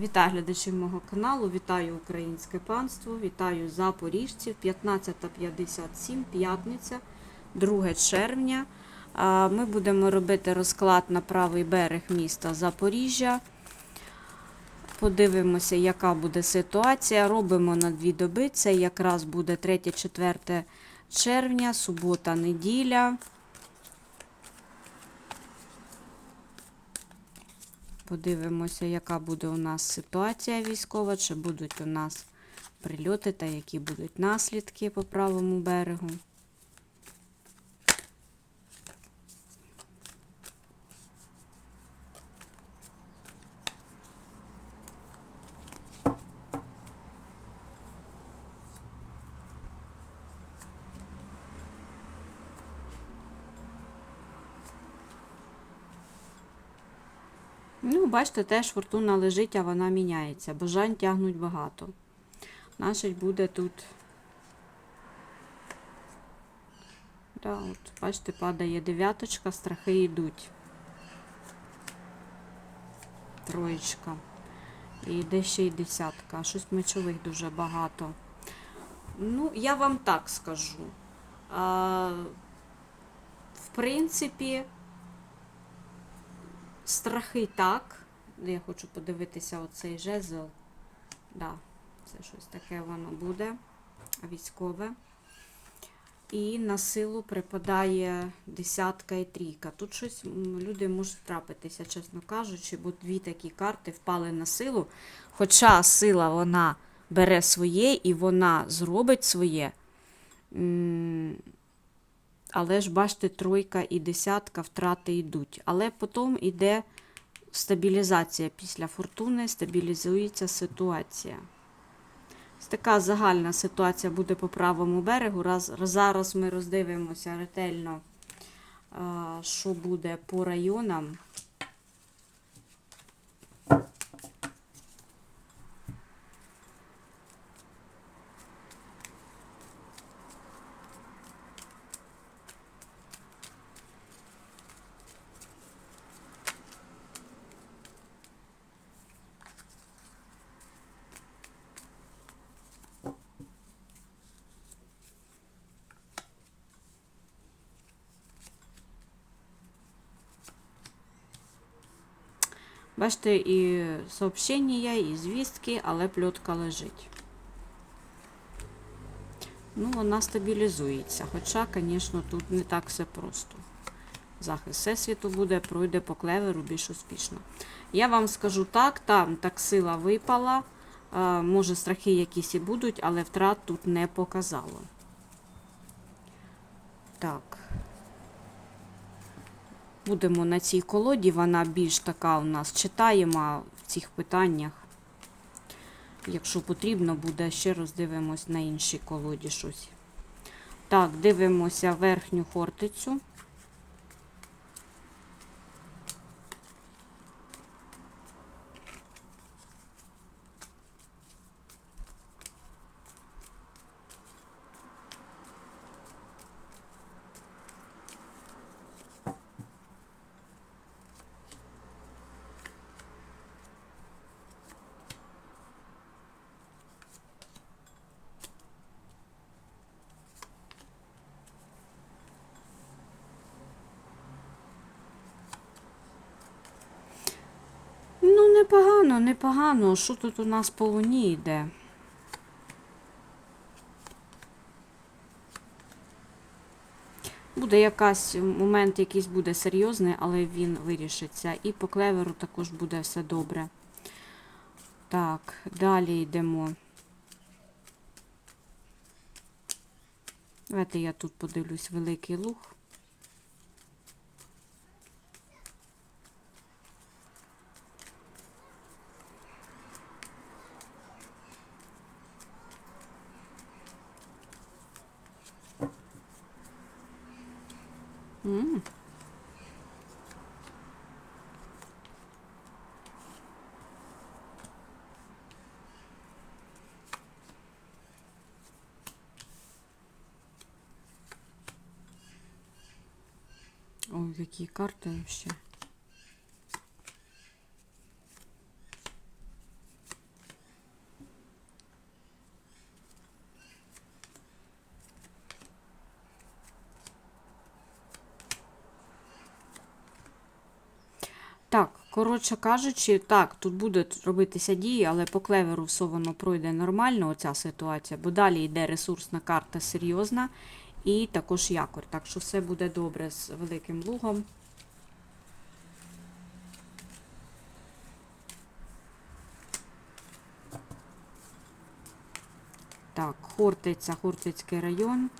Вітаю глядачів мого каналу, вітаю українське панство, вітаю запоріжців. 15.57, п'ятниця, 2 червня. Ми будемо робити розклад на правий берег міста Запоріжжя. Подивимося, яка буде ситуація. Робимо на дві доби. Це якраз буде 3-4 червня, субота, неділя. Подивимося, яка буде у нас ситуація військова, чи будуть у нас прильоти та які будуть наслідки по правому берегу. Ну, бачите, теж фортуна лежить, а вона міняється. Бажань тягнуть багато. Значить, буде тут. Да, от, бачите, падає дев'яточка, страхи йдуть. Троєчка. І йде ще й десятка. Щось мечових дуже багато. Ну, я вам так скажу. А, в принципі, страхи так. Я хочу подивитися оцей жезл. Да, це щось таке воно буде. Військове. І на силу припадає десятка і трійка. Тут щось люди можуть трапитися, чесно кажучи, бо дві такі карти впали на силу. Хоча сила вона бере своє і вона зробить своє. Але ж бачите, тройка і десятка втрати йдуть. Але потім йде стабілізація після фортуни, стабілізується ситуація. Така загальна ситуація буде по правому берегу. Раз, зараз ми роздивимося ретельно, що буде по районам. Бачите, і сообщення, і звістки, але пльотка лежить. Ну, вона стабілізується. Хоча, звісно, тут не так все просто. Захист всесвіту буде, пройде по клеверу більш успішно. Я вам скажу так, там так сила випала. е, Може, страхи якісь і будуть, але втрат тут не показало. Так. Будемо на цій колоді, вона більш така у нас читаєма в цих питаннях. Якщо потрібно буде, ще роздивимось на іншій колоді щось. Так, дивимося верхню хортицю. Ну, непогано, непогано. Що тут у нас по луні йде? Буде якась момент, якийсь буде серйозний, але він вирішиться. І по клеверу також буде все добре. Так, далі йдемо. Давайте я тут подивлюсь великий луг. Ой, які карти ще. Коротше кажучи, так, тут буде робитися дії, але по клеверу все воно пройде нормально, оця ситуація, бо далі йде ресурсна карта серйозна і також якорь. Так що все буде добре з великим лугом. Так, Хортиця, Хортицький район.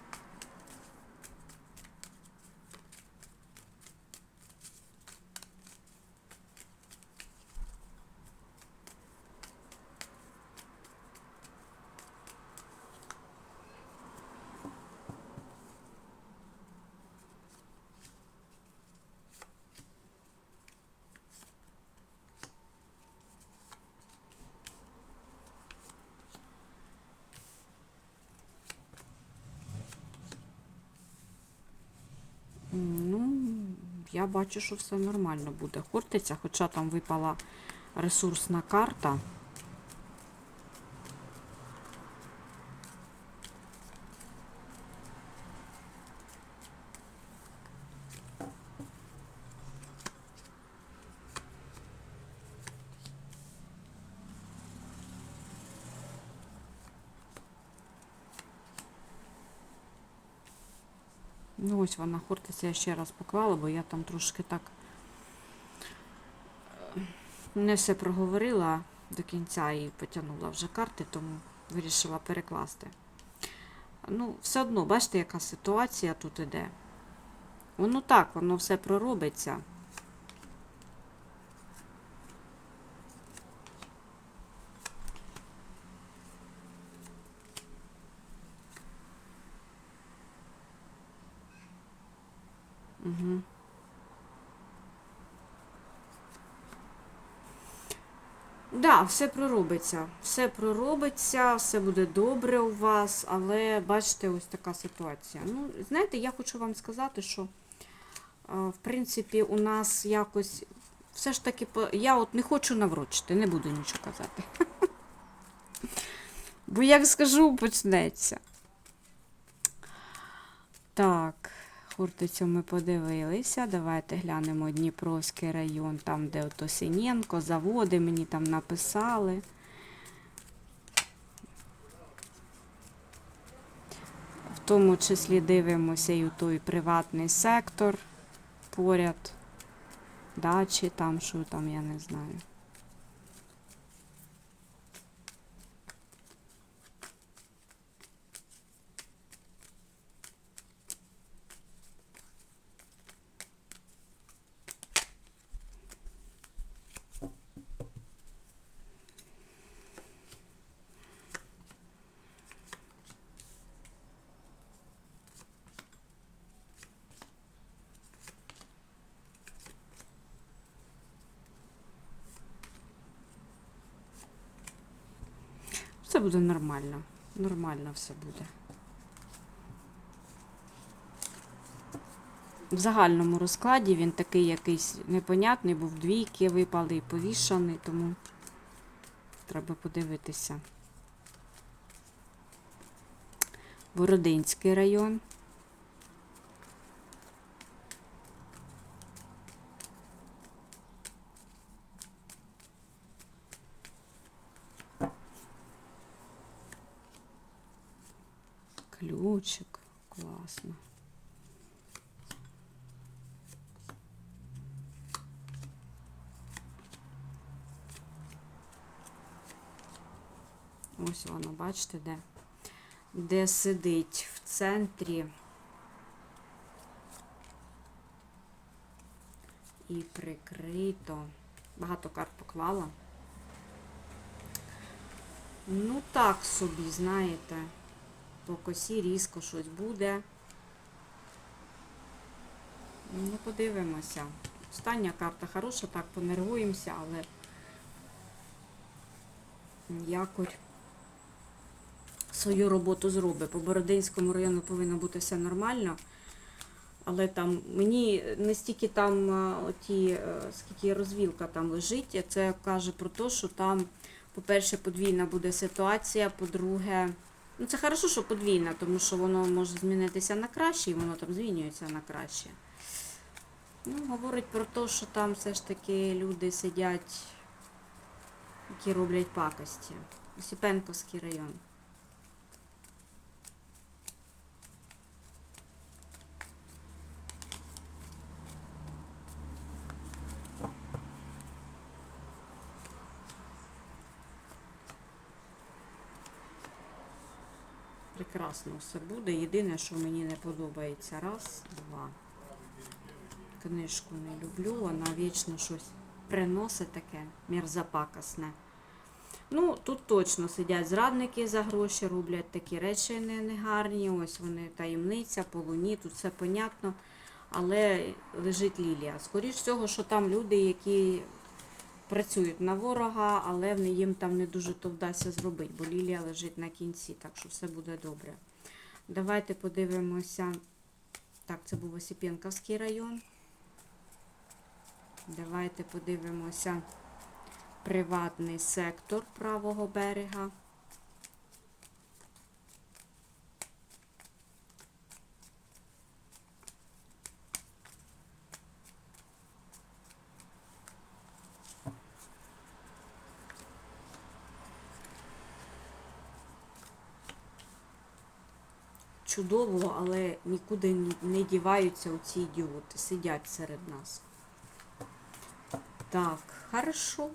М, Ну, я бачу, що все нормально буде. Хортиця, хоча там випала ресурсна карта. Ось вона хортиця я ще раз поклала, бо я там трошки так е, не все проговорила до кінця і потягнула вже карти, тому вирішила перекласти. Ну, все одно, бачите, яка ситуація тут іде. Воно так, воно все проробиться. Да, все проробиться. Все проробиться, все буде добре у вас, але бачите, ось така ситуація. Ну, знаєте, я хочу вам сказати, що в принципі у нас якось все ж таки я от не хочу наврочити, не буду нічого казати. Бо як скажу, почнеться. Так, Хортицю ми подивилися. Давайте глянемо Дніпровський район, там, де ото Синєнко, заводи мені там написали. В тому числі дивимося і у той приватний сектор поряд, дачі там, що там, я не знаю. Все буде нормально. Нормально все буде. В загальному розкладі він такий якийсь непонятний, був двійки випали і повішаний, тому треба подивитися. Бородинський район. Ключик. Класно. Ось воно, бачите, де? Де сидить в центрі. І прикрито. Багато карт поклала. Ну, так собі, знаєте по косі різко щось буде. Ну, подивимося. Остання карта хороша, так, понервуємося, але якорь свою роботу зробить. По Бородинському району повинно бути все нормально. Але там мені не стільки там е, оті, е, скільки розвілка там лежить, це каже про те, що там, по-перше, подвійна буде ситуація, по-друге, Ну, це хорошо, що подвійна, тому що воно може змінитися на краще, і воно там змінюється на краще. Ну, говорить про те, що там все ж таки люди сидять, які роблять пакості. Осіпенковський район. Прекрасно все буде. Єдине, що мені не подобається. Раз, два. Книжку не люблю, вона вічно щось приносить таке мерзопакосне. Ну, тут точно сидять зрадники за гроші, роблять такі речі не- негарні. Ось вони таємниця, по луні, тут все понятно. Але лежить лілія. Скоріш всього, що там люди, які працюють на ворога, але їм там не дуже то вдасться зробити, бо лілія лежить на кінці, так що все буде добре. Давайте подивимося. Так, це був Осіпенківський район. Давайте подивимося приватний сектор правого берега. Чудово, але нікуди не діваються оці ідіоти, сидять серед нас. Так, хорошо.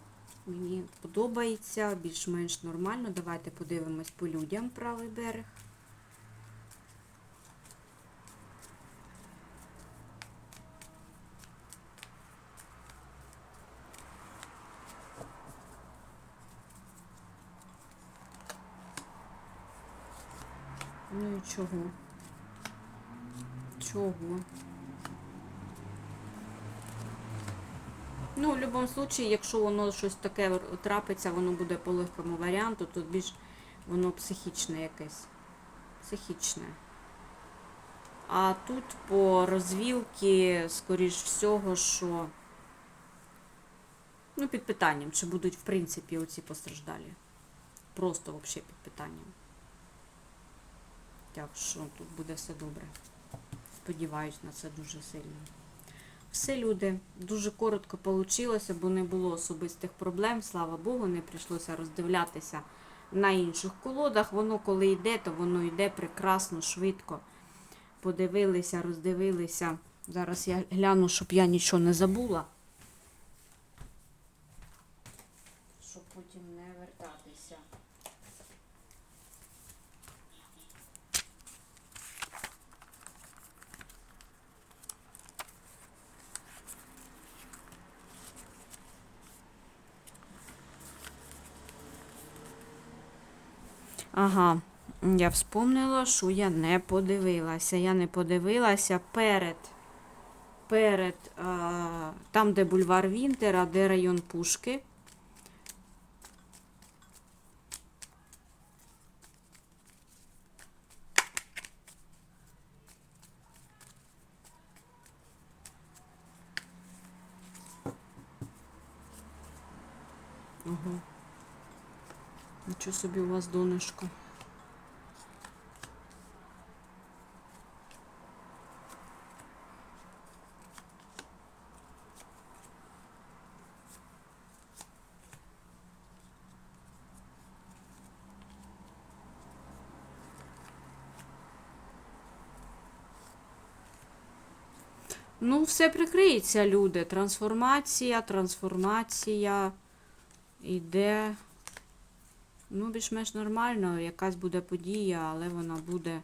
Мені подобається, більш-менш нормально. Давайте подивимось по людям правий берег. Чого? Чого? Ну, в будь-якому випадку, якщо воно щось таке трапиться, воно буде по легкому варіанту, то більш воно психічне якесь. Психічне. А тут по розвілки, скоріш всього, що ну, під питанням, чи будуть, в принципі, оці постраждалі. Просто взагалі під питанням. Так що тут буде все добре. Сподіваюсь на це дуже сильно. Все, люди, дуже коротко вийшло, бо не було особистих проблем. Слава Богу, не прийшлося роздивлятися на інших колодах. Воно коли йде, то воно йде прекрасно, швидко. Подивилися, роздивилися. Зараз я гляну, щоб я нічого не забула. Щоб потім не вертатися. Ага, я вспомнила, що я не подивилася. Я не подивилася перед, перед а, там, де бульвар Вінтера, де район Пушки. Ага. Нічого собі у вас донышко. Ну, все прикриється, люди. Трансформація, трансформація іде. Ну, більш-менш нормально, якась буде подія, але вона буде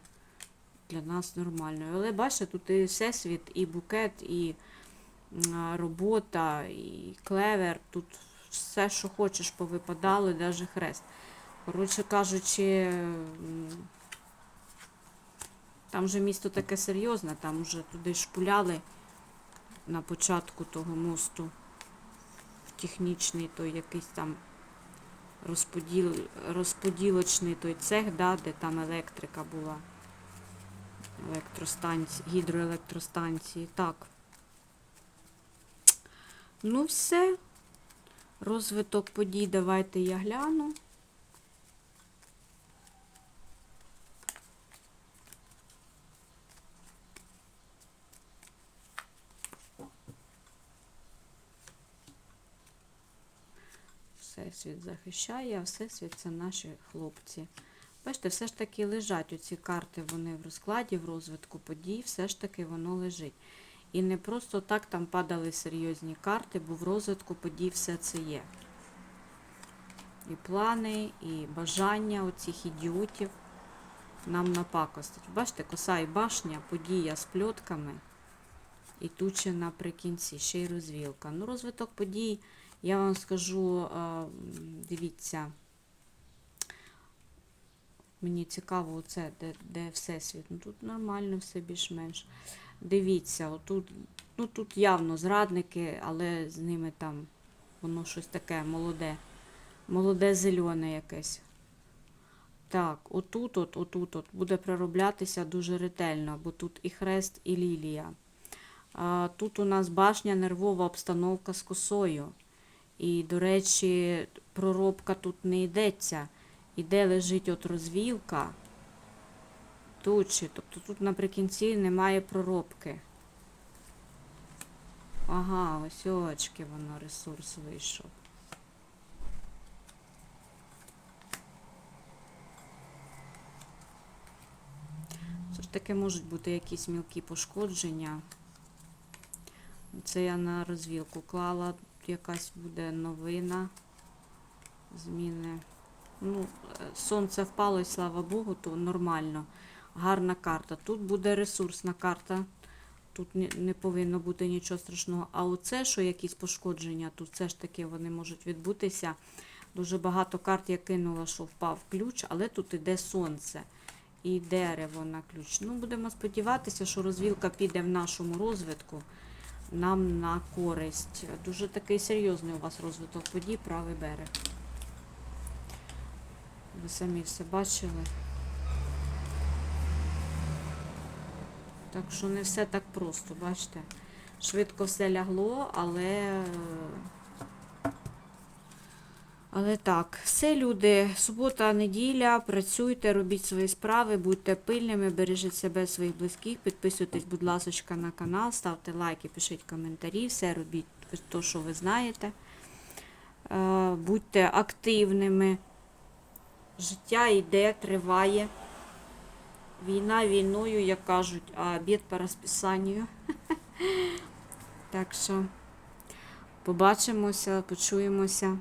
для нас нормальною. Але бачите, тут і всесвіт, і букет, і робота, і клевер. Тут все, що хочеш, повипадало, навіть хрест. Коротше кажучи, там же місто таке серйозне, там вже туди шпуляли на початку того мосту. Технічний той якийсь там розподіл, розподілочний той цех, да, де там електрика була. Електростанції, гідроелектростанції. Так. Ну, все. Розвиток подій давайте я гляну. Всесвіт захищає, а Всесвіт це наші хлопці. Бачите, все ж таки лежать оці карти, вони в розкладі, в розвитку подій, все ж таки воно лежить. І не просто так там падали серйозні карти, бо в розвитку подій все це є. І плани, і бажання оцих ідіотів нам напакостить. Бачите, коса і башня, подія з пльотками. І ще наприкінці, ще й розвілка. Ну, розвиток подій, я вам скажу, дивіться, мені цікаво, оце, де, де Всесвіт. Ну, тут нормально все більш-менш. Дивіться, отут, ну, тут явно зрадники, але з ними там воно щось таке молоде. Молоде зелене якесь. Так, отут, от, отут, от буде пророблятися дуже ретельно, бо тут і хрест, і лілія. Тут у нас башня, нервова обстановка з косою. І, до речі, проробка тут не йдеться. Іде лежить от розвілка. Тут ще, тобто тут наприкінці немає проробки. Ага, ось очки воно ресурс вийшов. Все ж таки можуть бути якісь мілкі пошкодження. Це я на розвілку клала. Якась буде новина. Зміни. Ну, е, сонце впало, і слава Богу, то нормально. Гарна карта. Тут буде ресурсна карта. Тут не, повинно бути нічого страшного. А оце, що якісь пошкодження, тут все ж таки вони можуть відбутися. Дуже багато карт я кинула, що впав ключ, але тут іде сонце і дерево на ключ. Ну, будемо сподіватися, що розвілка піде в нашому розвитку нам на користь. Дуже такий серйозний у вас розвиток подій, правий берег. Ви самі все бачили. Так що не все так просто, бачите. Швидко все лягло, але. Але так, все, люди, субота, неділя, працюйте, робіть свої справи, будьте пильними, бережіть себе, своїх близьких, підписуйтесь, будь ласка, на канал, ставте лайки, пишіть коментарі, все робіть те, що ви знаєте. Е, Будьте активними. Життя йде, триває. Війна війною, як кажуть, а обід по розписанню. Так що побачимося, почуємося.